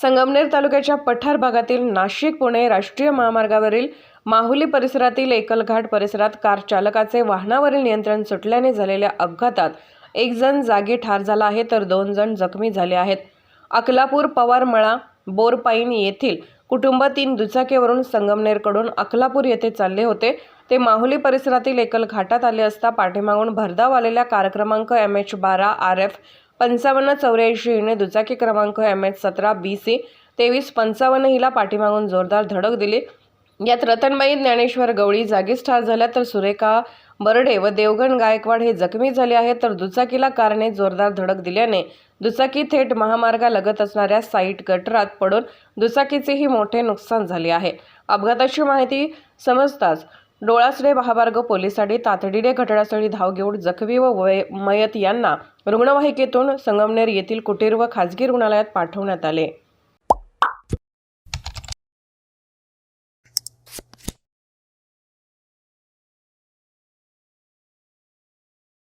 संगमनेर तालुक्याच्या पठार भागातील नाशिक पुणे राष्ट्रीय महामार्गावरील माहुली परिसरातील एकलघाट परिसरात कार चालकाचे वाहनावरील नियंत्रण सुटल्याने झालेल्या अपघातात एक जण जागी ठार झाला आहे तर दोन जण जखमी झाले आहेत. अकलापूर पवारमळा बोरपाईन येथील कुटुंब तीन दुचाकीवरून संगमनेरकडून अकलापूर येथे चालले होते. ते माहुली परिसरातील एकल घाटात आले असता पाठीमागून भरधाव आलेल्या कार क्रमांक एम एच बारा आर एफ पंचावन्न चौऱ्याऐंशी हिने दुचाकी क्रमांक एम एच सतरा बी सी तेवीस पंचावन्न हिला पाठीमागून जोरदार धडक दिली. यात रतनबाई ज्ञानेश्वर गवळी जागीच ठार झाल्या तर सुरेखा बर्डे व देवगण गायकवाड हे जखमी झाले आहेत तर दुचाकीला कारने जोरदार धडक दिल्याने दुचाकी थेट महामार्गालगत असणाऱ्या साईट गटरात पडून दुचाकीचेही मोठे नुकसान झाले आहे. अपघाताची माहिती समजताच डोळासडे महामार्ग पोलिसांनी तातडीने घटनास्थळी धाव घेऊन जखमी व वय- मयत यांना रुग्णवाहिकेतून संगमनेर येथील कुटीर व खाजगी रुग्णालयात पाठवण्यात आले.